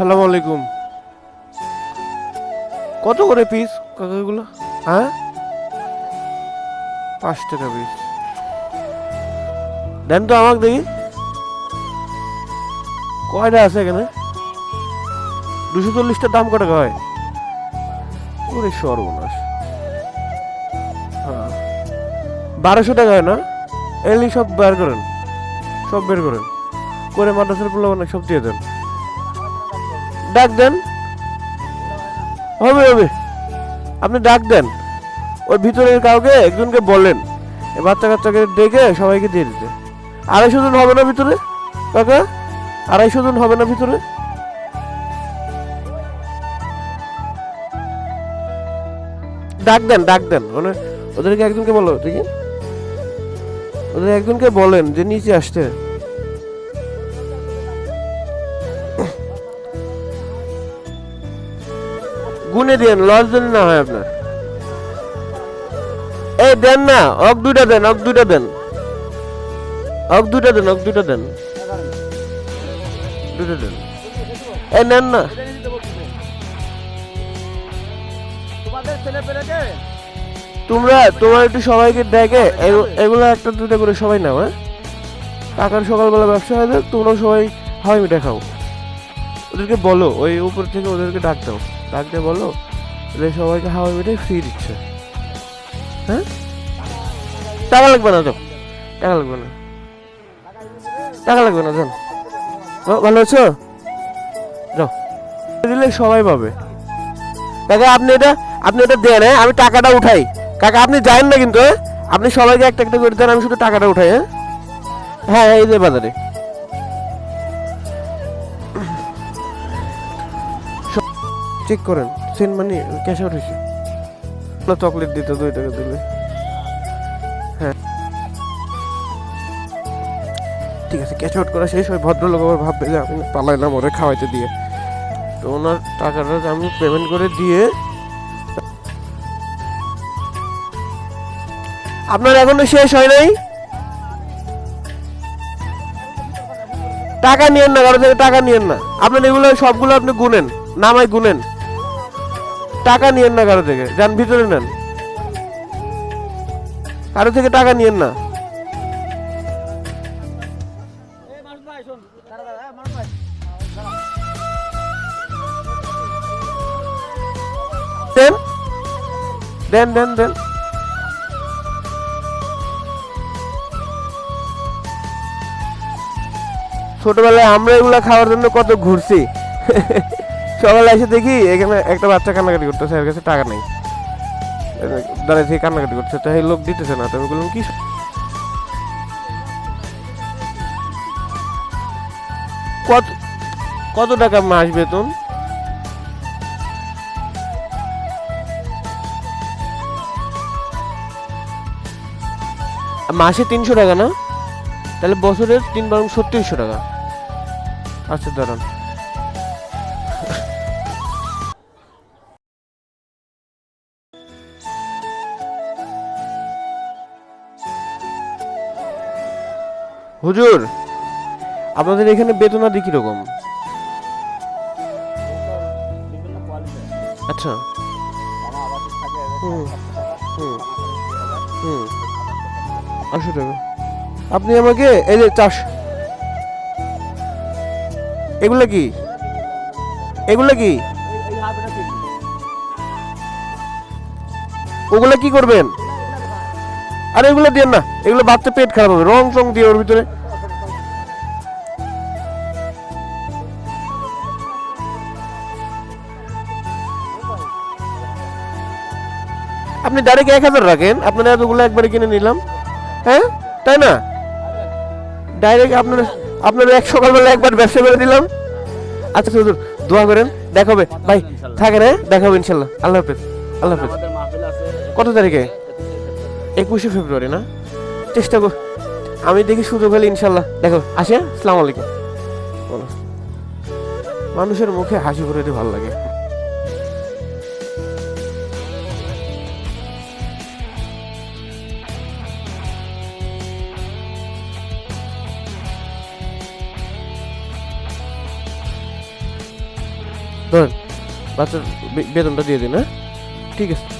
আসসালামু আলাইকুম। কত করে পিস কাকাগুলো হ্যাঁ? পাঁচ টাকা পিস দেন তো আমাকে দেখি। কয়টা আছে এখানে? দুশো চল্লিশটার দাম কত টাকা হয়? ওরে সর্বনাশ। হ্যাঁ। বারোশো টাকা হয় না? এলি সব বের করেন। সব বের করেন। করে মাদ্রাসার পোলা অনেক সব দিয়ে দেন। ডাক দেন। হবে হবে। আপনি ডাক দেন। ওই ভিতরের কাউকে একজনকে বলেন। বাচ্চা কাচ্চাকে ডেকে সবাইকে দিয়ে দিতে। আড়াইশো জন হবে না ভিতরে? কাকা, আড়াইশো জন হবে না ভিতরে? ডাক দেন ডাক দেন। মানে ওদেরকে একজনকে বলো দেখি। ওদের একজনকে বলেন যে নিচে আসতে। গুনে দেন লস যেন না হয় আপনার। এই দেন না অক দুইটা দেন অক দুইটা দেন। অক দুইটা দেন অক দুইটা দেন। দুইটা দেন। এই নেন না। তোমরা তোমার একটু সবাইকে দেখে এগু- এগুলো একটা দুটো করে সবাই নাও হ্যাঁ? কাকার সকালবেলা ব্যবসা হয়ে যাক তোমরাও সবাই হাওয়াই মিঠা খাও। ওদেরকে বলো ওই উপর থেকে ওদেরকে ডাক দাও। দিয়ে বলো যে সবাইকে হাওয়াই মিঠাই ফ্রি দিচ্ছে। হ্যাঁ? টাকা লাগবে না তো টাকা লাগবে না। টাকা লাগবে না জান ভালো আছো? যাও। দিলে সবাই পাবে। কাকা, আপনি এটা আপনি এটা দেন হ্যাঁ? আমি টাকাটা উঠাই। কাকা, আপনি যান না কিন্তু হ্যাঁ? আপনি সবাইকে একটা একটা করে দেন, আমি শুধু টাকাটা উঠাই হ্যাঁ? হ্যাঁ এই যে বাজারে। চেক করেন সেন্ট মানি ক্যাশ আউট হয়েছে। চকলেট দিতে দুই টাকা দিলে। হ্যাঁ। ঠিক আছে ক্যাশ আউট করা শেষ ওই ভদ্রলোক আবার ভাববে যে আমি পালাইলাম ওরে খাওয়াইতে দিয়ে। তো ওনার টাকাটা আমি পেমেন্ট করে দিয়ে আপনার এখনও শেষ হয় নাই? টাকা নিয়েন না, কারও থেকে টাকা নিয়েন না। আপনার এগুলো সবগুলো আপনি গুনেন নামাই গুনেন। টাকা নিয়েন না কারও থেকে। যান, ভিতরে নেন। কারও থেকে টাকা নিয়েন না। দেন। দেন দেন ছোটবেলায় আমরা এগুলা খাওয়ার জন্য কত ঘুরছি। সকালে এসে দেখি এখানে একটা বাচ্চা কান্নাকাটি করতেছে, এর কাছে টাকা নেই। দাঁড়িয়ে থেকে কান্নাকাটি করছে তো এই লোক দিতেছে না, তো আমি বললাম, কি কত কত টাকা মাস বেতন? মাসে তিনশো টাকা না? তাহলে বছরের তিন বারং ছত্রিশশো টাকা। আচ্ছা দাঁড়ান। হুজুর, আপনাদের এখানে বেতনাদি কীরকম? বিভিন্ন কোয়ালিটি আচ্ছা। হুম হুম আটশো টাকা। আপনি আমাকে এই যে চাষ, এগুলো কি? এগুলো কি? ওগুলো কি করবেন? আরে এগুলো দিয়ে না, এগুলো বাচ্চা পেট খারাপ হবে, রং চং দিয়ে ওর ভিতরে আপনি ডাইরেক্ট এক হাজার রাখেন। আপনারা এতগুলো একবারে কিনে নিলাম। হ্যাঁ? তাই না? ডাইরেক্ট আপনার আপনার এক সকালবেলা একবার ব্যবসা করে দিলাম। আচ্ছা হুজুর দোয়া করেন দেখাবে ভাই থাকেন হ্যাঁ? দেখাবো ইনশাল্লাহ। আল্লাহ হাফেজ আল্লাহ হাফেজ। কত তারিখে? একুশে ফেব্রুয়ারি না? চেষ্টা কর। আমি দেখি সুযোগ হলে ইনশাল্লাহ। দেখো আসে হ্যাঁ? সালাম আলাইকুম। মানুষের মুখে হাসি ফুটাতে ভালো লাগে। ধরেন বাচ্চার বেতনটা দিয়ে দিন হ্যাঁ? ঠিক আছে।